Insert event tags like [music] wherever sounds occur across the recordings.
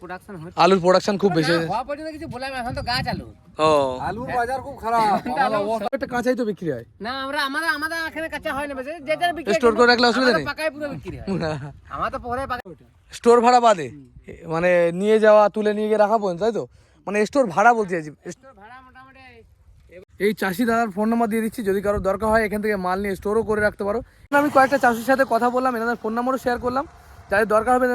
Production হচ্ছে। আলুর production খুব বেশি না, হওয়া পর্যন্ত কিছু বললাম এখন তো গাছ আলু। ও। আলু বাজার খুব খারাপ। কাঁচাই তো বিক্রি হয়। না আমরা আমাদের আমাদের এখানে কাঁচা হয় না যে যার বিক্রি স্টোর করে রাখলে অসুবিধা নেই। পাকায় পুরো বিক্রি হয়। আমার তো পরে পাকা স্টোর ভাড়া বাদে। মানে নিয়ে যাওয়া তুলে নিয়ে গিয়ে রাখা পর্যন্ত তাই তো? মানে স্টোর ভাড়া বলতে চাইছি স্টোর ভাড়া মোটামুটি এই চাষি দাদার ফোন নাম্বার দিয়ে দিচ্ছি যদি কারও দরকার হয় এখান থেকে মাল নিয়ে স্টোরও করে রাখতে পারো। আমি কয়েকটা চাষির সাথে কথা বললাম এনাদের ফোন নাম্বারও শেয়ার করলাম। যাদের দরকার হবে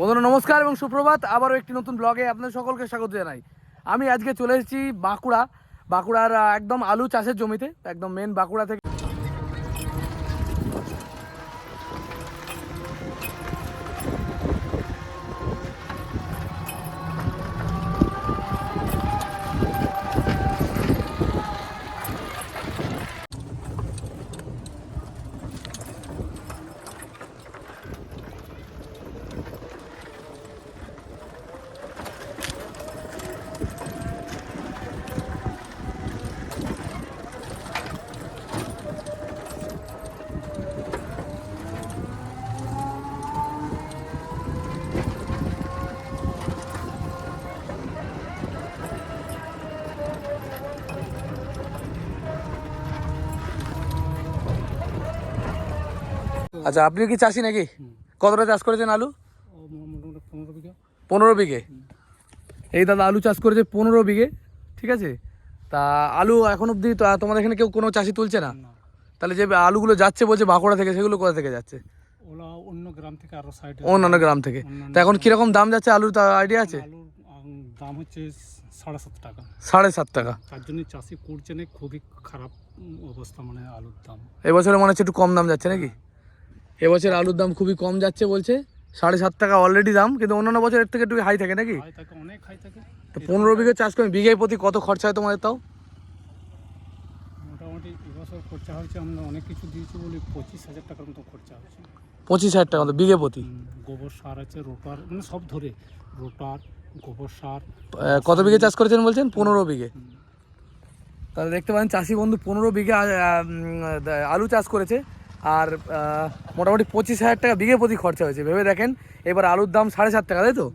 বন্ধুরা, নমস্কার এবং সুপ্রভাত। আবারও একটি নতুন ব্লগে আপনাদের সকলকে স্বাগত জানাই। আমি আজকে চলে এসেছি বাঁকুড়া। বাঁকুড়ার একদম আলু চাষের জমিতে, একদম মেন বাঁকুড়া থেকে আচ্ছা আপনি কি চাষি নাকি? কতটা চাষ করেছেন আলু? পনেরো বিঘে। এই দাদা আলু চাষ করেছে পনেরো বিঘে ঠিক আছে? তা আলু এখন অবধি তো তোমাদের এখানে কেউ কোনো চাষি তুলছে না? তাহলে যে আলুগুলো যাচ্ছে বলছে বাঁকুড়া থেকে সেগুলো কোথা থেকে যাচ্ছে? অন্য গ্রাম থেকে আরও সাইডে অন্যান্য গ্রাম থেকে। তা এখন কীরকম দাম যাচ্ছে আলুর তা আইডিয়া আছে? দাম হচ্ছে সাড়ে সাত টাকা। সাড়ে সাত টাকা। তার জন্য চাষি করছে না খুবই খারাপ অবস্থা মানে আলুর দাম। এবছরে মনে হচ্ছে একটু কম দাম যাচ্ছে নাকি? এবছর আলুর দাম খুবই কম যাচ্ছে বলছে। সাড়ে সাত টাকা অলরেডি দাম কিন্তু অন্যান্য বছরের থেকে একটু হাই থাকে নাকি? অনেক হাই থাকে। তো পনেরো বিঘে চাষ করে বিঘে প্রতি কত খরচা হয় তোমাদের তাও? মোটামুটি এবছর খরচা হয়েছে আমরা অনেক কিছু দিয়েছি বলে পঁচিশ হাজার টাকার মতো খরচা হয়েছে পঁচিশ হাজার টাকা মতো বিঘে প্রতি? গোবর সার আছে রোটার মানে সব ধরে রোটার গোবর সার। কত বিঘে চাষ করেছেন বলছেন? পনেরো বিঘে। তাহলে দেখতে চাষি বন্ধু পনেরো বিঘে আলু চাষ করেছে। আর মোটামুটি পঁচিশ হাজার টাকা বিঘে প্রতি খরচা হয়েছে। ভেবে দেখেন এবার আলুর দাম সাড়ে সাত টাকা তাই তো?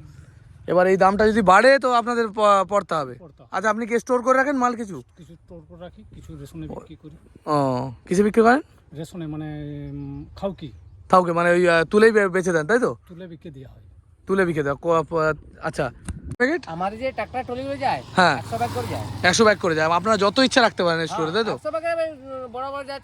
এবার এই দামটা যদি বাড়ে তো আপনাদের পড়তে হবে। আচ্ছা আপনি কি স্টোর করে রাখেন মাল কিছু? কিছু স্টোর করে রাখি কিছু রেশনে বিক্রি করি। ও কিছু বিক্রি করেন? রেশনে মানে উম, খাউকি। মানে ওই তুলেই বেচে দেন তাই তো? তুলে বিক্রি দেওয়া হয়। তুলে বিক্রি প- আচ্ছা। প্যাকেট আমার যে ট্রাক্টর ট্রলিগুলো যায় হ্যাঁ। একশো ব্যাগ করে যায়। একশো ব্যাগ করে যায়। আপনারা যত ইচ্ছা রাখতে পারেন স্টোরে তাই তো? একশো ব্যাগে বড় বড় যা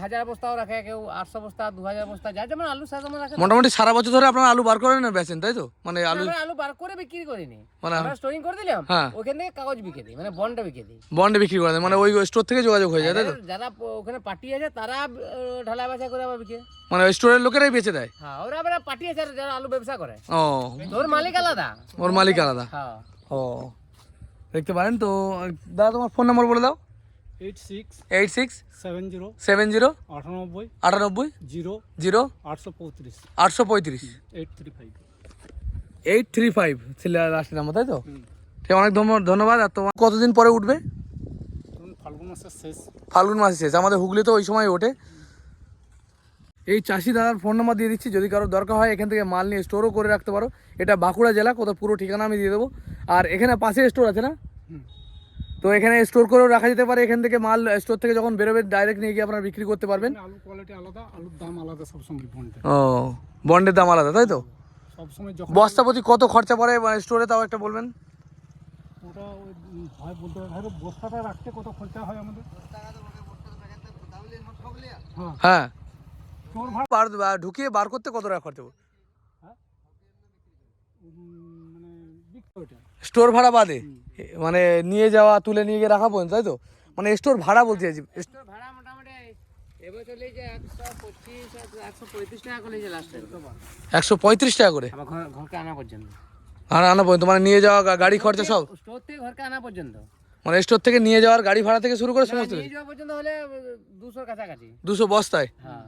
হাজার বস্তাও রাখে কেউ আটশো বস্তা দু হাজার বস্তা যা যেমন আলু যেমন রাখে মোটামুটি সারা বছর ধরে আপনারা আলু বার করেন না বেচেন তাই তো? মানে আলু আমরা আলু বার করে বিক্রি করিনি। মানে আমরা স্টোরিং করে দিলাম হ্যাঁ। ওখান থেকে কাগজ বিকে দিই মানে বন্ডে বিকে দিই বন্ডে বিক্রি করে দেন মানে ওই স্টোর থেকে যোগাযোগ হয়ে যায় তাই তো? যারা- ওখানে পার্টি আছে তারা ঢালাই বাছাই করে আবার বিকে। মানে ওই স্টোরের লোকেরাই বেচে দেয়? হ্যাঁ ওরা আবার পার্টি আছে যারা আলু ব্যবসা করে। ও। তোর মালিক আলাদা। ওর মালিক আলাদা? হ্যাঁ। ও। দেখতে পারেন তো দাদা তোমার ফোন নম্বর বলে দাও। Eight six eight six seven zero seven zero আটানব্বই আটানব্বই জিরো জিরো আটশো পঁয়ত্রিশ আটশো পঁয়ত্রিশ। Eight three five eight three five ছিল লাস্টের নাম্বার তাই তো? ঠিক অনেক ধন্যবাদ- আর তোমার কতদিন পরে উঠবে? ফাল্গুন মাসের শেষ। ফাল্গুন মাসে শেষ। আমাদের হুগলি তো ওই সময় ওঠে। এই চাষি দাদার ফোন নাম্বার দিয়ে দিচ্ছি। যদি কারও দরকার হয় এখান থেকে মাল নিয়ে স্টোরও করে রাখতে পারো। এটা বাঁকুড়া জেলা কোথাও পুরো ঠিকানা আমি দিয়ে দেবো। আর এখানে পাশে স্টোর আছে না? হুম। তো এখানে স্টোর করেও রাখা যেতে পারে। এখান থেকে মাল স্টোর থেকে যখন বেরোবে ডাইরেক্ট নিয়ে গিয়ে আপনারা বিক্রি করতে পারবেন। মানে আলুর কোয়ালিটি আলাদা আলুর দাম আলাদা সবসময় বন্ডে ও বন্ডের দাম আলাদা তাই তো? সবসময় যখন বস্তা প্রতি কত খরচা পড়ে স্টোরে তাও একটা বলবেন? ওটা বলতে বস্তাটা রাখতে কত খরচা হয় আমাদের? হ্যাঁ। হ্যাঁ। ঢুকিয়ে বার করতে কত টাকা খরচা পড়ে? উম, মানে বিক্রি ওটা স্টোর ভাড়া বাদে? মানে নিয়ে যাওয়া তুলে নিয়ে গিয়ে রাখা পর্যন্ত তাই তো? মানে স্টোর ভাড়া বলতে চাইছি এস- ভাড়া মোটামুটি একশো পঁয়ত্রিশ টাকা করে ঘরকে আনা পর্যন্ত। আর আনা পর্যন্ত মানে নিয়ে যাওয়া গাড়ি খরচা সব? স্টোর থেকে ঘরকে আনা পর্যন্ত। মানে স্টোর থেকে নিয়ে যাওয়ার গাড়ি ভাড়া থেকে শুরু করে সমস্ত নিয়ে যাওয়া পর্যন্ত হলে দুশোর কাছাকাছি। দুশো বস্তায়? হ্যাঁ।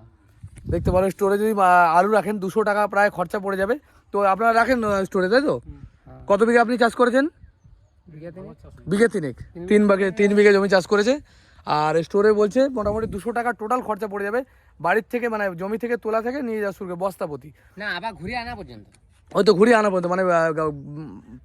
দেখতে পারো স্টোরে যদি আলু রাখেন দুশো টাকা প্রায় খরচা পড়ে যাবে। তো আপনারা রাখেন স্টোরে তাই তো? কত বিঘে আপনি চাষ করেছেন? বিঘে তিনেক। তিন বিঘে তিন বিঘে জমি চাষ করেছে। আর স্টোরে বলছে মোটামুটি দুশো টাকা টোটাল খরচা পড়ে যাবে। বাড়ির থেকে মানে জমি থেকে তোলা থেকে নিয়ে যাওয়া শুরু বস্তা প্রতি। না আবার ঘুরে আনা পর্যন্ত। ওই তো ঘুরিয়ে আনা পর্যন্ত মানে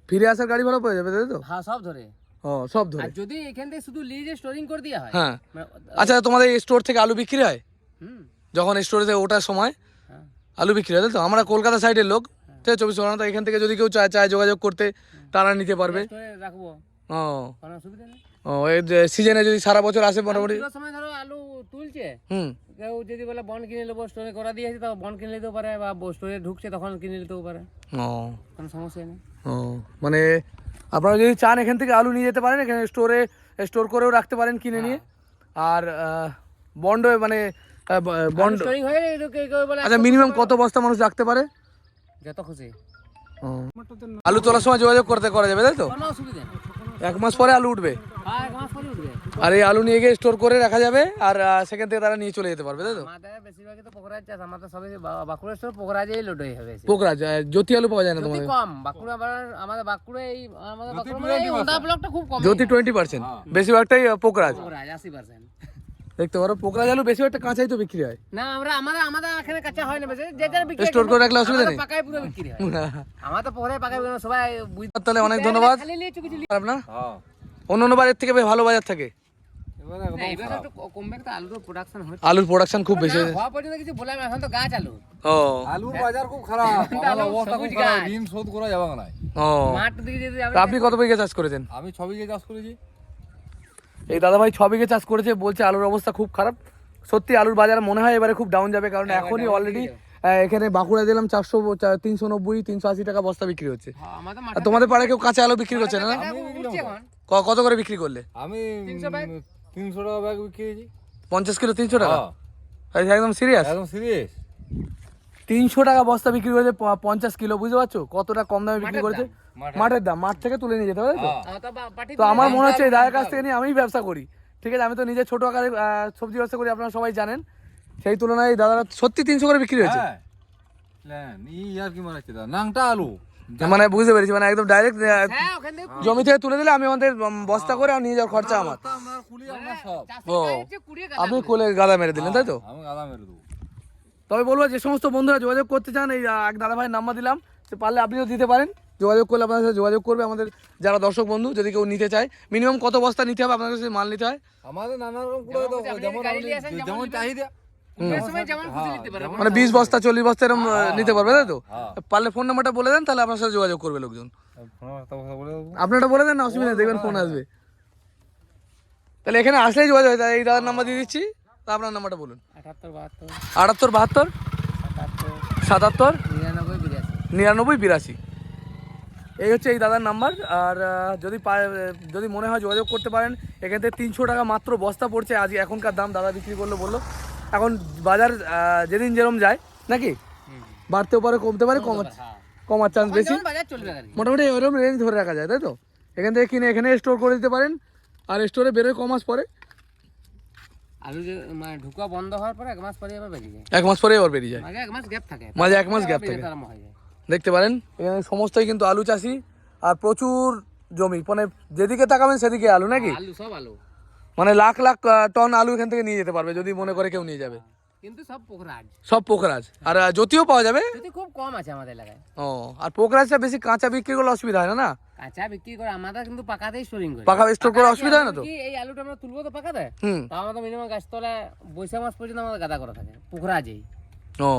ফিরে আসার গাড়ি ভাড়া পেয়ে যাবে তাই তো? হ্যাঁ সব ধরে। ও সব ধরে। যদি এখান থেকে শুধু লিজে স্টোরিং করে দেওয়া হয় হ্যাঁ। মানে, আচ্ছা তোমাদের স্টোর থেকে আলু বিক্রি হয়? হুম। যখন স্টোরে ওঠার সময় হ্যাঁ। আলু বিক্রি হয় তাই তো? আমরা কলকাতা সাইডের লোক। আছে চব্বিশ ঘণ্টা এখান থেকে যদি কেউ চায় চায় যোগাযোগ করতে তারা নিতে পারবে। রাখব। ও। এই সিজনে যদি সারা বছর আসে মোটামুটি। সময় ধরো আলু তুলছে। হুম। কেউ যদি বলে বন কিনে নেব স্টোরে করা দিয়েছে তো বন কিনে নিতেও পারে বা স্টোরে ঢুকছে তখন কিনে নিতেও পারে। ও। কোনো সমস্যা নেই। ও মানে আপনারা যদি চান এখান থেকে আলু নিয়ে যেতে পারেন এখানে স্টোরে স্টোর করেও রাখতে পারেন কিনে নিয়ে। আর বন্ড মানে বন্ড হয়ে আচ্ছা মিনিমাম কত বস্তা মানুষ রাখতে পারে? যত খুশি। আলু তোলার সময় যোগাযোগ করতে করা যাবে তাই তো? কোনো অসুবিধা নেই। এক মাস পরে আলু উঠবে? হ্যাঁ এক মাস পরে উঠবে। আর এই আলু নিয়ে গিয়ে স্টোর করে রাখা যাবে আর আহ, সেখান থেকে তারা নিয়ে চলে যেতে পারবে তাই তো? আমাদের বেশিরভাগই তো পোখরাজ চাষ আমাদের সবাই বা- বাঁকুড়া স্টোর পোখরাজেই লোড হয়ে হবে পোকরাজ আহ, জ্যোতি আলু পাওয়া যায় না অতি তোমাদের? কম বাঁকুড়া আবার- আমাদের বাঁকুড়া এই আমাদের বাঁকুড়া মানে এই ওন্দা ব্লকটা খুব কম। জ্যোতি টোয়েন্টি পার্সেন্ট বেশিরভাগটাই আহ, পোকরাজ পোখরাজ আশি পার্সেন্ট দেখতে পারো পোকরাজ আলু বেশিরভাগটা কাঁচাই তো বিক্রি হয়। না আমরা আমাদের আমাদের এখানে কাঁচা হয় না বেশি। যে যার বিক্রি স্টোর করে রাখলে অসুবিধা নেই। পাকায় পুরো বিক্রি হয়। পাকায় বিক্রি সবাই বুঝতে তাহলে অনেক ধন্যবাদ। খালি নিয়ে চুকি চুলি আপনার অন্য অন্য থেকে ভালো বাজার থাকে। একটু তো আলুর প্রোডাকশন হচ্ছে। আলুর প্রোডাকশন খুব বেশি হয়েছে। কিছু বললাম এখন তো গাছ আলু। ও। আলুর বাজার খুব খারাপ। [laughs] অবস্থা খুব খারাপ। ঋণ শোধ করা যাবে না। ও। মাঠ দিকে আপনি কত বিঘে চাষ করেছেন? আমি ছ বিঘে চাষ করেছি। এই দাদা ভাই ছ বিঘে চাষ করেছে বলছে আলুর অবস্থা খুব খারাপ। সত্যি আলুর বাজার মনে হয় এবারে খুব ডাউন যাবে কারণ এখনই অলরেডি এখানে বাঁকুড়া দিলাম চারশো তিনশো নব্বই তিনশো আশি টাকা বস্তা বিক্রি হচ্ছে। হ্যাঁ, আর তোমাদের পাড়ায় কেউ কাঁচা আলু বিক্রি করছে না কত করে বিক্রি করলে? আমি তিনশো টাকা ব্যাগ বিক্রি পঞ্চাশ কিলো তিনশো টাকা? হ্যাঁ, একদম সিরিয়াস একদম সিরিয়াস তিনশো টাকা বস্তা বিক্রি করেছে পঞ্চাশ কিলো বুঝতে পারছ? কতটা কম দামে বিক্রি করেছে? মাঠের দাম। মাঠ থেকে তুলে নিয়ে যেতে হবে তাই তো? তো দিলে আমার মনে হচ্ছে এই দাম দায়ের কাছ থেকে নিয়ে আমি ব্যবসা করি। ঠিক আছে আমি তো নিজে ছোট আকারে সবজি ব্যবসা করি আপনারা সবাই জানেন। সেই তুলনায় দাদারা সত্যি তিনশো করে বিক্রি হয়েছে? হ্যাঁ। নাংটা আলু। মানে বুঝতে পেরেছি মানে একদম ডাইরেক্ট হ্যাঁ জমি থেকে তুলে দিলে আমি আমাদের বস্তা করে আর নিয়ে যাওয়ার খরচা আমার। ও। আপনি। কোলে গাদা মেরে দিলেন তাই তো? আমি গাদা মেরে দেবো। তবে বলব যে সমস্ত বন্ধুরা যোগাযোগ করতে চান এই এক দাদা ভাইয়ের নাম্বার দিলাম। সে পারলে আপনিও দিতে পারেন। যোগাযোগ করলে আপনার সাথে যোগাযোগ করবে আমাদের যারা দর্শক বন্ধু যদি কেউ নিতে চায়। মিনিমাম কত বস্তা নিতে হবে? আপনার কাছে মাল নিতে হয়? আমাদের নানা রকম যেমন। চাহিদা। উঠবার সময় যেমন খুশি নিতে পারে মানে বিশ বস্তা চল্লিশ বস্তা এরকম নিতে পারবে তাই তো? হ্যাঁ। পারলে ফোন নাম্বারটা বলে দেন তাহলে আপনার সাথে যোগাযোগ করবে লোকজন। আপনারটা বলে দেন না অসুবিধা নেই, দেখবেন ফোন আসবে। তাহলে এখানে আসলেই যোগাযোগ হয় এই দাদার নাম্বার দিয়ে দিচ্ছি। তা আপনার নাম্বারটা বলুন। আটাত্তর বাহাত্তর। আটাত্তর বাহাত্তর? সাতাত্তর। নিরানব্বই বিরাশি। নিরানব্বই বিরাশি। এই হচ্ছে এই দাদার নাম্বার আর যদি যদি মনে হয় যোগাযোগ করতে পারেন এখান থেকে তিনশো টাকা মাত্র বস্তা পড়ছে আজ এখনকার দাম দাদা বিক্রি করল বলল। এখন বাজার যেদিন যেরম যায় নাকি? বাড়তেও পারে কমতে পারে কমার হ্যাঁ। কমার চান্স বেশি। মোটামুটি ওইরকম রেঞ্জ ধরে রাখা যায় তাই তো? এখান থেকে কিনে এখানে স্টোর করে দিতে পারেন আর স্টোরে বেরোয় কমাস পরে। আলু যে মানে ঢুকা বন্ধ হওয়ার পরে এক মাস পরে আবার বেরিয়ে যায়। এক মাস পরে আবার বেরিয়ে যায়? মাঝে এক মাস গ্যাপ থাকে। মাঝে এক মাস গ্যাপ থাকে। তারম যায়। দেখতে পারেন এখানে সমস্তই কিন্তু আলু চাষি আর প্রচুর জমি। মানে যেদিকে তাকাবেন সেদিকে আলু নাকি? আলু সব আলু। মানে লাখ লাখ টন আলু এখান থেকে নিয়ে যেতে পারবে যদি মনে করে কেউ নিয়ে যাবে। কিন্তু সব পোখরাজ। সব পোখরাজ। আর জ্যোতিও পাওয়া যাবে? যদি খুব কম আছে আমাদের এলাকায়। ও আর পোখরাজটা বেশি কাঁচা বিক্রি করলে অসুবিধা হয় না না? কাঁচা বিক্রি করে আমাদের কিন্তু পাকাতেই স্টোরিং করে। পাকা স্টোর করে অসুবিধা হয় না তো এই আলুটা আমরা তুলবো তো পাকাতে? হুম। তা আমাদের মিনিমাম গাছতলায় বৈশাখ মাস পর্যন্ত আমাদের গাদা করা থাকে পোখরাজেই। ও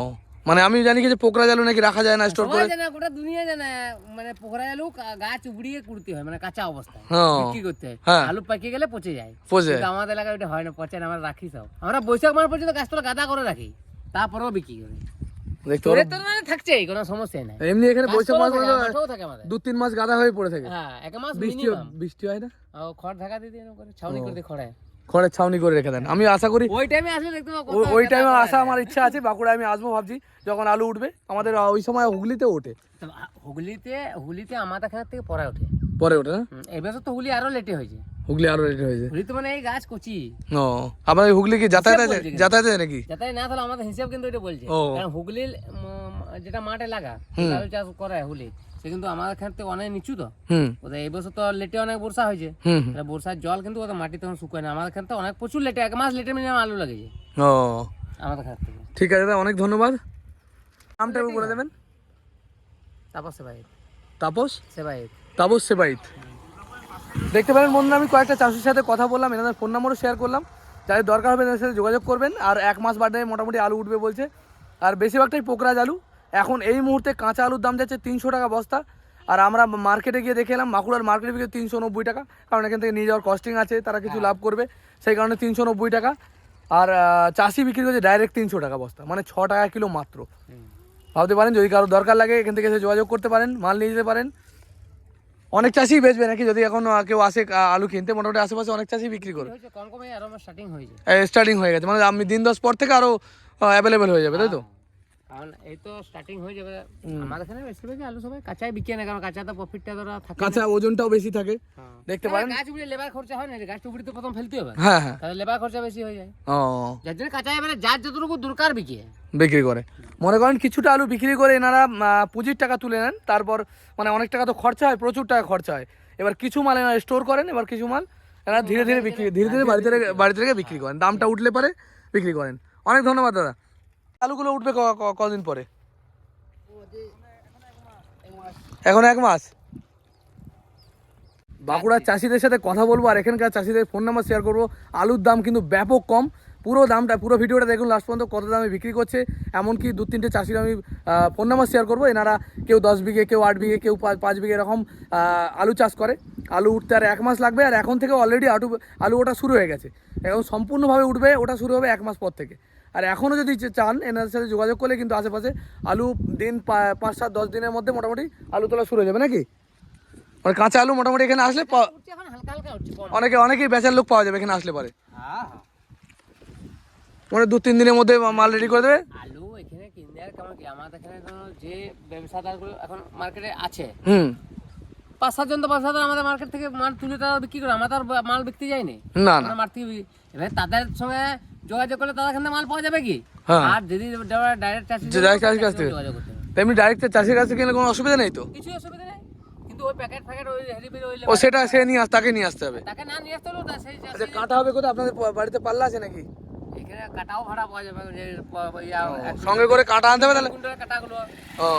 মানে আমি জানি যে পোখরাজ আলু নাকি রাখা যায় না স্টোর করে? জানে গোটা দুনিয়া জানে মানে পোখরাজ আলু কা- গাছ উবড়িয়ে কুড়তে হয় মানে কাঁচা অবস্থায় হ্যাঁ বিক্রি করতে হয়। হ্যাঁ। আলু পাকিয়ে গেলে পচে যায়। পচে কিন্তু আমাদের এলাকায় ওটা হয় না পচে না আমরা রাখি সব। আমরা বৈশাখ মাস পর্যন্ত গাছতলা গাদা করে রাখি তারপরেও বিক্রি করি। মানে এমনি এখানে বৈশাখ মাস দু তিন গাদা হয়ে পড়ে থাকে। হ্যাঁ এক মাস বৃষ্টি হয় না? খড় ঢাকা দিয়ে দিয়ে ছাউনি করে খড়ায়। খড়ের ছাউনি করে রেখে দেন। আমি আশা করি ওই টাইমে আসলে দেখতে পাবো ওই টাইমে আসা আমার ইচ্ছা আছে বাঁকুড়ায় আমি আসব ভাবছি যখন আলু উঠবে আমাদের ওই সময় হুগলিতে ওঠে। হুগলিতে হুগলিতে আমাদের এখান থেকে পরে ওঠে। পরে ওঠে না? হুম, এই বছর তো হুগলি আরও লেটে হয়েছে। হুগলি আরও রেট হয়েছে। হুগলি তো মানে এই গাছ কচি। ও আপনার হুগলি কি যাতায়াত আছে যাতায়াত আছে নাকি? যাতে না তাহলে আমাদের হিসাব কিন্তু এটা বলছে। কারণ হুগলির যেটা মাঠে লাগা আলু চাষ করে হুগলি। সে কিন্তু আমাদের এখান থেকে অনেক নিচু তো। হুম। ওদের এই বছর তো লেটে অনেক বর্ষা হয়েছে। তাহলে বর্ষার জল কিন্তু ওদের মাটি তখন শুকায় না। আমাদের এখান থেকে অনেক প্রচুর লেটে এক মাস লেটে মিনিমাম আলু লাগেছে ও। আমাদের খাত থেকে। ঠিক আছে দাদা অনেক ধন্যবাদ। নামটা বলে দেবেন। তারপর সেবাই তাপস? সেবাই তাপস সেবাইত দেখতে পারেন বন্ধুরা আমি কয়েকটা চাষির সাথে কথা বললাম এনাদের ফোন নাম্বারও শেয়ার করলাম। যাদের দরকার হবে এদের সাথে যোগাযোগ করবেন। আর এক মাস বাদে মোটামুটি আলু উঠবে বলছে। আর বেশিরভাগটাই পোকরাজ আলু। এখন এই মুহূর্তে কাঁচা আলুর দাম যাচ্ছে তিনশো টাকা বস্তা। আর আমরা মার্কেটে গিয়ে দেখে এলাম বাঁকুড়ার মার্কেটে বিক্রি তিনশো নব্বই টাকা। কারণ এখান থেকে নিয়ে যাওয়ার কস্টিং আছে তারা কিছু লাভ করবে। সেই কারণে তিনশো নব্বই টাকা। আর চাষি বিক্রি করছে ডাইরেক্ট তিনশো টাকা বস্তা মানে ছ টাকা কিলো মাত্র। ভাবতে পারেন যদি কারও দরকার লাগে এখান থেকে এসে যোগাযোগ করতে পারেন মাল নিয়ে যেতে পারেন। অনেক চাষি বেচবে নাকি? যদি এখন কেউ আসে আলু কিনতে মোটামুটি আশেপাশে অনেক চাষি বিক্রি করে। স্টার্টিং স্টার্টিং হয়ে গেছে মানে আমি দিন দশ পর থেকে আরও অ্যাভেলেবেল হয়ে যাবে তাই তো? কারণ এই তো স্টার্টিং হয়ে যাবে। আমাদের এখানে বেশিরভাগই আলু সবাই কাঁচাই বিকে না কারণ কাঁচা তো প্রফিটটা ধরা থাকে। কাঁচা ওজনটাও বেশি থাকে হ্যাঁ। দেখতে পারেন। গাছ উবড়ে লেবার খরচা হয় না রে, গাছটা তো প্রথম ফেলতে হবে। হ্যাঁ হ্যাঁ। তাহলে লেবার খরচা বেশি হয়ে যায়। ও। যার জন্য কাঁচা এবারে যার যতটুকু দরকার বিকে। বিক্রি করে। মনে করেন কিছুটা আলু বিক্রি করে এনারা পুঁজির টাকা তুলে নেন তারপর মানে অনেক টাকা তো খরচা হয় প্রচুর টাকা খরচা হয়। এবার কিছু মাল এনারা স্টোর করেন এবার কিছু মাল এনারা ধীরে ধীরে বিক্রি ধীরে ধীরে বাড়িতে বাড়িতে রেখে বিক্রি করেন। দামটা উঠলে পরে বিক্রি করেন। অনেক ধন্যবাদ দাদা। আলুগুলো উঠবে ক- ক- কদিন পরে? এখন এক মাস? বাঁকুড়ার চাষিদের সাথে কথা বলব আর এখানকার চাষিদের ফোন নাম্বার শেয়ার করব। আলুর দাম কিন্তু ব্যাপক কম পুরো দামটা পুরো ভিডিওটা দেখুন লাস্ট পর্যন্ত কত দামে বিক্রি করছে। এমনকি দু তিনটে চাষির আমি ফোন নাম্বার শেয়ার করব এনারা কেউ দশ বিঘে কেউ আট বিঘে কেউ পাঁচ পাঁচ বিঘে এরকম আলু চাষ করে। আলু উঠতে আর এক মাস লাগবে আর এখন থেকে অলরেডি আলু আলু ওটা শুরু হয়ে গেছে। এখন সম্পূর্ণভাবে উঠবে ওটা শুরু হবে এক মাস পর থেকে। আর এখনও যদি চান এনাদের সাথে যোগাযোগ করলে কিন্তু আশেপাশে আলু দিন পা- পাঁচ সাত দশ দিনের মধ্যে মোটামুটি আলু তোলা শুরু হয়ে যাবে নাকি? মানে কাঁচা আলু মোটামুটি এখানে আসলে পা- এখন হালকা হালকা অনেকে অনেকেই বেচার লোক পাওয়া যাবে এখানে আসলে পরে। হ্যাঁ হ্যাঁ। মানে দু তিন দিনের মধ্যে মাল রেডি করে দেবে। আলু এখানে কিনতে আর কেমন কি? আমাদের এখানে যে ব্যবসাদারগুলো এখন মার্কেটে আছে হুম। পাঁচ সাতজন তো ব্যবসাদার আমাদের মার্কেট থেকে মাল তুলে তারা বিক্রি করে আমরা তো আর মাল বিক্রি যাইনি না না। আমরা মার থেকে এবার তাদের সঙ্গে যোগাযোগ করলে তাদের এখান থেকে মাল পাওয়া যাবে কি? হ্যাঁ। আর যদি ডাইরেক্ট চাষি চাষির কাছ থেকে। হবে। ডাইরেক্ট চাষির কাছে কিনলে কোনো অসুবিধা নেই তো? কিছুই অসুবিধা নেই। কিন্তু ওই প্যাকেট ফ্যাকেট ওই বেরি ওই ও সেটা সে নিয়ে আস তাকে নিয়ে আসতে হবে। তাকে না নিয়ে আসতে হলেও তা সেই আচ্ছা কাটা হবে কোথায়? আপনাদের বাড়িতে পাল্লা আছে নাকি? এখানে কাটাও ভাড়া পাওয়া যাবে সঙ্গে করে কাটা আনতে হবে তাহলে? কাটাগুলো। ও।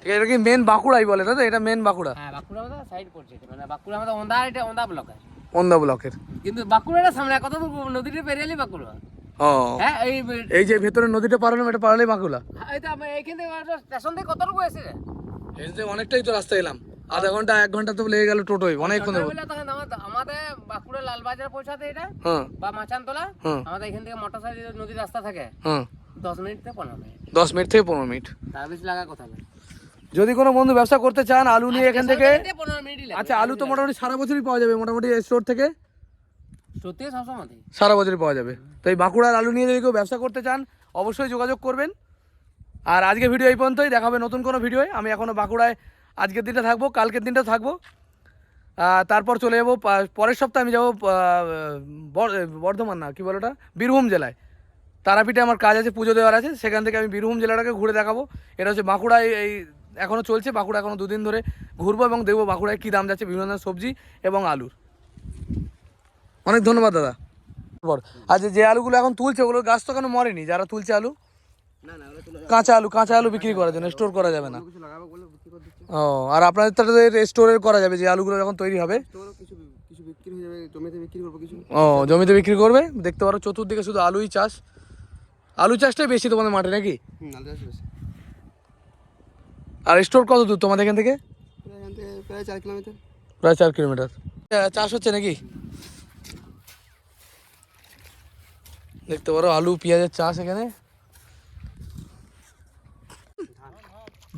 ঠিক আছে এটা কি মেন বাঁকুড়াই বলে তাই তো? এটা মেন বাঁকুড়া। হ্যাঁ বাঁকুড়া সাইড পড়ছে মানে বাঁকুড়া আমাদের ওন্দা এটা ওন্দা ব্লক ওন্দা ব্লকের। কিন্তু বাঁকুড়াটা সামনে কত নদীটা পেরিয়ালি বাঁকুড়া। ও হ্যাঁ এই এই যে ভেতরে নদীটা এটা বাঁকুড়া। এই এইখান থেকে স্টেশন থেকে কতটুকু এসে অনেকটাই তো রাস্তা এলাম। আধা ঘণ্টা এক ঘণ্টা তো লেগে গেল টোটোয় অনেকক্ষণ আমাদের- বাঁকুড়া লালবাজার পৌঁছাতে এটা হ্যাঁ। বা মাচানতলা আমাদের এখান থেকে নদীর রাস্তা থাকে। হ্যাঁ। দশ মিনিট থেকে পনেরো মিনিট। দশ মিনিট থেকে পনেরো মিনিট। তার বেশি লাগা কথা যদি কোনো বন্ধু ব্যবসা করতে চান আলু নিয়ে এখান থেকে আচ্ছা আলু তো মোটামুটি সারা বছরই পাওয়া যাবে মোটামুটি স্টোর থেকে? সারা বছরই পাওয়া যাবে। তো এই বাঁকুড়ার আলু নিয়ে যদি কেউ ব্যবসা করতে চান অবশ্যই যোগাযোগ করবেন। আর আজকে ভিডিও এই পর্যন্তই দেখাবে নতুন কোনো ভিডিও আমি এখনও বাঁকুড়ায় আজকের দিনটা থাকব কালকের দিনটা থাকব। তারপর চলে যাব পরের সপ্তাহে আমি যাব বর্ধমান না কী বলো ওটা? বীরভূম জেলায়। তারাপীঠে আমার কাজ আছে পুজো দেওয়ার আছে সেখান থেকে আমি বীরভূম জেলাটাকে ঘুরে দেখাবো। এটা হচ্ছে বাঁকুড়ায় এই এখনও চলছে বাঁকুড়া এখনও দুদিন ধরে ঘুরবো এবং দেখব বাঁকুড়ায় কী দাম যাচ্ছে বিভিন্ন ধরনের সবজি এবং আলুর। অনেক ধন্যবাদ দাদা। আচ্ছা যে আলুগুলো এখন তুলছে ওগুলো গাছ তো কেন মরেনি। যারা তুলছে আলু? কাঁচা আলু কাঁচা আলু বিক্রি করার জন্য স্টোর করা যাবে না। ও আর আপনাদের তো স্টোরে করা যাবে যে আলুগুলো যখন তৈরি হবে? ও জমিতে বিক্রি করবে? দেখতে পারো চতুর্দিকে শুধু আলুই চাষ। আলু চাষটাই বেশি তোমাদের মাঠে নাকি? আলু চাষ বেশি। আর স্টোর কত দূর তোমাদের এখান থেকে? প্রায় চার কিলোমিটার। প্রায় চার কিলোমিটার। চাষ হচ্ছে নাকি? দেখতে পারো আলু পেঁয়াজের চাষ এখানে।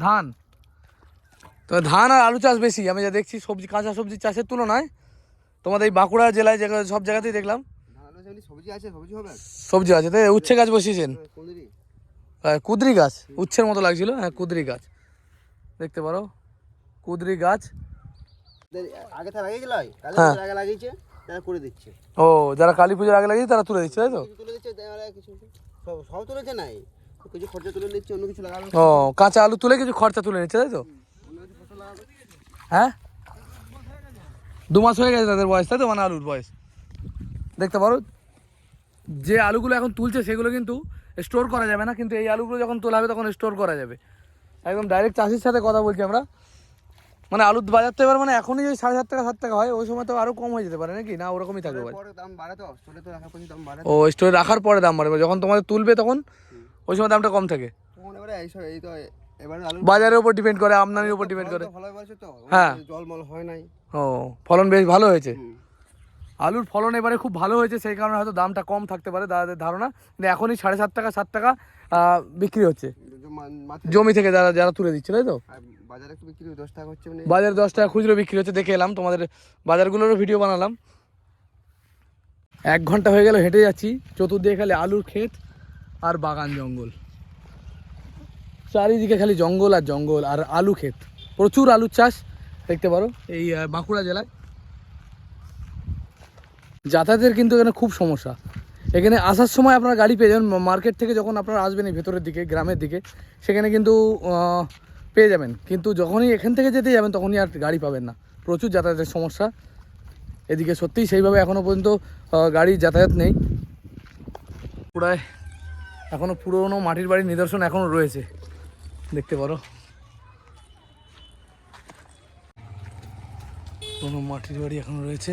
ধান। তবে ধান আর আলু চাষ বেশি। আমি যা দেখছি সবজি কাঁচা সবজি চাষের তুলনায় তোমাদের এই বাঁকুড়া জেলায় সব জায়গাতেই দেখলাম। সবজি আছে তাই উচ্ছে গাছ বসিয়েছেন। হ্যাঁ, কুদরি গাছ। উচ্ছের মতো লাগছিল। হ্যাঁ কুদরি গাছ। দেখতে পারো। কুদরি গাছ। আগে তার কালী হ্যাঁ। পুজোর আগে লাগিয়েছে তারা করে দিচ্ছে। ও যারা কালী পুজোর আগে লাগিয়েছে তারা তুলে দিচ্ছে তাই তো? তুলে দিচ্ছে কিছু সব সব তুলেছে নাই। কিছু খরচা তুলে নিচ্ছে অন্য কিছু লাগাবে। ও কাঁচা আলু তুলে কিছু খরচা তুলে নিচ্ছে তাই তো? হ্যাঁ? দু মাস হয়ে গেছে তাদের বয়স তাই তো? মানে আলুর বয়স। দেখতে পারো। যে আলুগুলো এখন তুলছে সেগুলো কিন্তু স্টোর করা যাবে না কিন্তু এই আলুগুলো যখন তোলা হবে তখন স্টোর করা যাবে। একদম ডাইরেক্ট চাষির সাথে কথা বলছি আমরা। মানে আলুর বাজার তো এবার মানে এখনই যদি সাড়ে সাত টাকা সাত টাকা হয় ওই সময় তো আরও কম হয়ে যেতে পারে নাকি? না ওরকমই থাকবে ও স্টোরে রাখার পরে দাম বাড়বে। যখন তোমাদের তুলবে তখন ওই সময় দামটা কম থাকে। বাজারের উপর ডিপেন্ড করে আমদানির উপর ডিপেন্ড করে। হ্যাঁ। জল মল হয় নাই। ও ফলন বেশ ভালো হয়েছে। আলুর ফলন এবারে খুব ভালো হয়েছে, সেই কারণে হয়তো দামটা কম থাকতে পারে দাদাদের ধারণা। কিন্তু এখনই সাড়ে সাত টাকা সাত টাকা বিক্রি হচ্ছে। জমি থেকে যারা যারা তুলে দিচ্ছে, তাই তো? বাজারে বিক্রি দশ টাকা হচ্ছে বাজারে দশ টাকা খুচরো বিক্রি হচ্ছে, দেখে এলাম। তোমাদের বাজারগুলোরও ভিডিও বানালাম। এক ঘণ্টা হয়ে গেল, হেঁটে যাচ্ছি। চতুর্দিকে খালি আলুর ক্ষেত আর বাগান জঙ্গল। চারিদিকে খালি জঙ্গল আর জঙ্গল আর আলু ক্ষেত। প্রচুর আলুর চাষ, দেখতে পারো। এই বাঁকুড়া জেলায়। যাতায়াতের কিন্তু এখানে খুব সমস্যা। এখানে আসার সময় আপনারা গাড়ি পেয়ে যাবেন, মার্কেট থেকে যখন আপনারা আসবেন এই ভেতরের দিকে, গ্রামের দিকে, সেখানে কিন্তু পেয়ে যাবেন। কিন্তু যখনই এখান থেকে যেতে যাবেন, তখনই আর গাড়ি পাবেন না। প্রচুর যাতায়াতের সমস্যা। এদিকে সত্যিই সেইভাবে এখনও পর্যন্ত গাড়ির যাতায়াত নেই। পুরায় এখনও পুরনো মাটির বাড়ির নিদর্শন এখনও রয়েছে। দেখতে পারো। পুরনো মাটির বাড়ি এখনও রয়েছে।